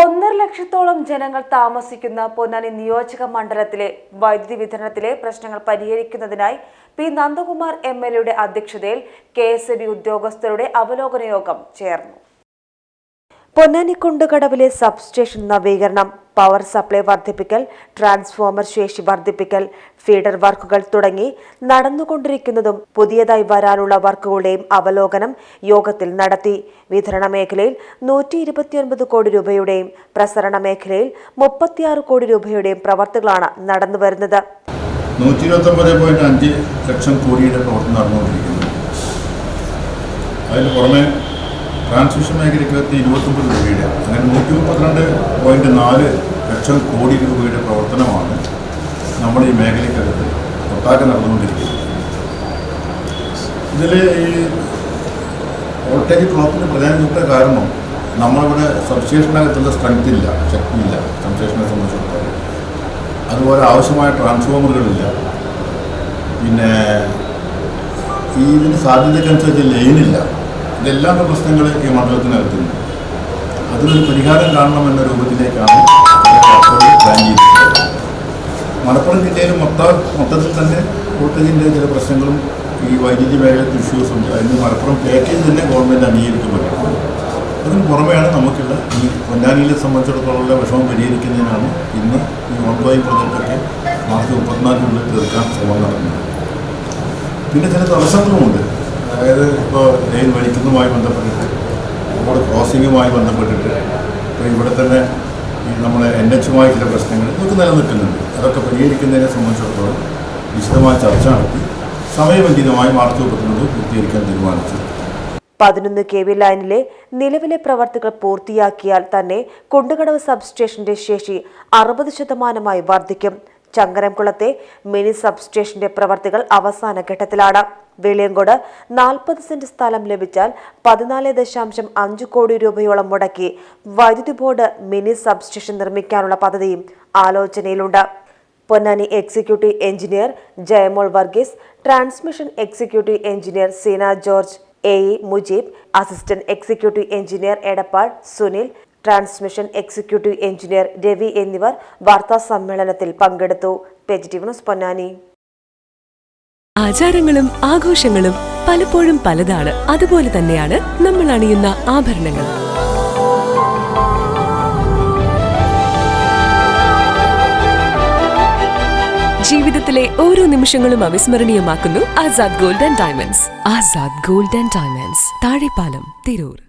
ഒന്നര ലക്ഷത്തോളം ജനങ്ങൾ താമസിക്കുന്ന പൊന്നാനി നിയോജക മണ്ഡലത്തിലെ വൈദ്യുതി വിതരണത്തിലെ പ്രശ്നങ്ങൾ പരിഹരിക്കുന്നതിനായി പി നന്ദകുമാർ എം എൽ എയുടെ അധ്യക്ഷതയിൽ കെ എസ് ബി ഉദ്യോഗസ്ഥരുടെ അവലോകന യോഗം ചേർന്നു. പൊന്നാനി കുണ്ടുകടവിലെ സബ്സ്റ്റേഷൻ നവീകരണം. പവർ സപ്ലൈ വർദ്ധിപ്പിക്കൽ ട്രാൻസ്ഫോമർ ശേഷി വർദ്ധിപ്പിക്കൽ ഫീഡർ വർക്കുകൾ തുടങ്ങി നടന്നുകൊണ്ടിരിക്കുന്നതും പുതിയതായി വരാനുള്ള വർക്കുകളുടെയും അവലോകനം യോഗത്തിൽ നടത്തി. വിതരണ മേഖലയിൽ നൂറ്റി ഇരുപത്തിയൊൻപത് കോടി രൂപയുടെയും പ്രസരണ മേഖലയിൽ മുപ്പത്തിയാറ് കോടി രൂപയുടെയും പ്രവർത്തികളാണ് നടന്നുവരുന്നത് അഞ്ച് ലക്ഷം കോടിയുടെ പ്രവർത്തനം നടന്നുകൊണ്ടിരിക്കുന്നു. അതിന് പുറമെ ട്രാൻസ്മിഷൻ മേഖലയ്ക്കകത്ത് ഇരുപത്തൊമ്പത് രൂപയുടെ അങ്ങനെ നൂറ്റി മുപ്പത്തിരണ്ട് പോയിന്റ് നാല് ലക്ഷം കോടി രൂപയുടെ പ്രവർത്തനമാണ് നമ്മുടെ ഈ മേഖലയ്ക്കകത്ത് ഒട്ടാകെ നടന്നുകൊണ്ടിരിക്കുന്നത്. ഇതിൽ ഈ വോൾട്ടേജ് ഡ്രോപ്പിന് പ്രധാനപ്പെട്ട കാരണം നമ്മളിവിടെ സബ്സ്റ്റേഷനകത്തുള്ള സ്ട്രെങ്ത് ഇല്ല ശക്തിയില്ല സബ്സ്റ്റേഷനെ സംബന്ധിച്ചിടത്തോളം. അതുപോലെ ആവശ്യമായ ട്രാൻസ്ഫോമറുകളില്ല. പിന്നെ ഈ ഇതിന് സാധ്യതയ്ക്കനുസരിച്ച് ലൈനില്ല. ഇതെല്ലാം പ്രശ്നങ്ങൾ ഈ മണ്ഡലത്തിനകത്തുണ്ട് അതിനൊരു പരിഹാരം കാണണമെന്ന രൂപത്തിലേക്കാണ് മലപ്പുറം ജില്ലയിൽ മൊത്ത മൊത്തത്തിൽ തന്നെ വോൾട്ടേജിന്റെ ചില പ്രശ്നങ്ങളും ഈ വൈദ്യുതി മേഖലത്തിൽ ഇഷ്യൂസ് ഉണ്ട്. അതിന് മലപ്പുറം പാക്കേജ് തന്നെ ഗവൺമെന്റ് അംഗീകരിക്കുമ്പോഴാണ് അതിന് പുറമെയാണ് നമുക്കുള്ള ഈ പൊന്നാനിയിലെ സംബന്ധിച്ചിടത്തോളം വിഷമം പരിഹരിക്കുന്നതിനാണ് ഇന്ന് ഈ ഓൺലൈൻ പ്രൊജക്റ്റൊക്കെ മാർച്ച് മുപ്പത്തിനാലിനുള്ളിൽ തീർക്കാൻ ശ്രമം നടക്കുന്നത് പിന്നെ ചില തടസ്സങ്ങളുമുണ്ട്. അതായത് ഇപ്പോൾ ലൈൻ വലിക്കുന്നതുമായി ബന്ധപ്പെട്ടിട്ട് നമ്മുടെ ക്രോസിങ്ങുമായി ബന്ധപ്പെട്ടിട്ട് ഇപ്പോൾ ഇവിടെ തന്നെ ഈ നമ്മളെ എൻ എച്ചുമായി ചില പ്രശ്നങ്ങൾ ഇതൊക്കെ നിലനിൽക്കുന്നുണ്ട്. അതൊക്കെ പരിഹരിക്കുന്നതിനെ സംബന്ധിച്ചിടത്തോളം വിശദമായ ചർച്ച നടത്തി സമയബന്ധിതമായി മാർച്ച് മുപ്പത്തിനൊന്ന് പൂർത്തീകരിക്കാൻ തീരുമാനിച്ചു. പതിനൊന്ന് കെ വി ലൈനിലെ നിലവിലെ പ്രവർത്തികൾ പൂർത്തിയാക്കിയാൽ തന്നെ കുണ്ടുകടവ് സബ്സ്റ്റേഷന്റെ ശേഷി അറുപത് ശതമാനമായി വർദ്ധിക്കും. ചങ്ങരംകുളത്തെ മിനി സബ്സ്റ്റേഷന്റെ പ്രവർത്തികൾ അവസാന ഘട്ടത്തിലാണ്. വെളിയങ്കോട് നാൽപ്പത് സെന്റ് സ്ഥലം ലഭിച്ചാൽ പതിനാല് ദശാംശം അഞ്ച് കോടി രൂപയോളം മുടക്കി വൈദ്യുതി ബോർഡ് മിനി സബ്സ്റ്റേഷൻ നിർമ്മിക്കാനുള്ള പദ്ധതിയും ആലോചനയിലുണ്ട്. Ponnani executive engineer Jayamol Varghese transmission executive engineer Seena George A E Mujeeb assistant executive engineer Edappal Sunil transmission executive engineer Ravi എന്നിവർ വാർത്താ സമ്മേളനത്തിൽ പങ്കെടുത്തു. പൊന്നാനി. ആചാരങ്ങളും ആഘോഷങ്ങളും പലപ്പോഴും പലതാണ്. അതുപോലെ തന്നെയാണ് നമ്മൾ അണിയുന്ന ആഭരണങ്ങൾ. ജീവിതത്തിലെ ഓരോ നിമിഷങ്ങളും അവിസ്മരണീയമാക്കുന്നു Azad gold and diamonds. Azad gold and diamonds. Thazhepalam Tirur.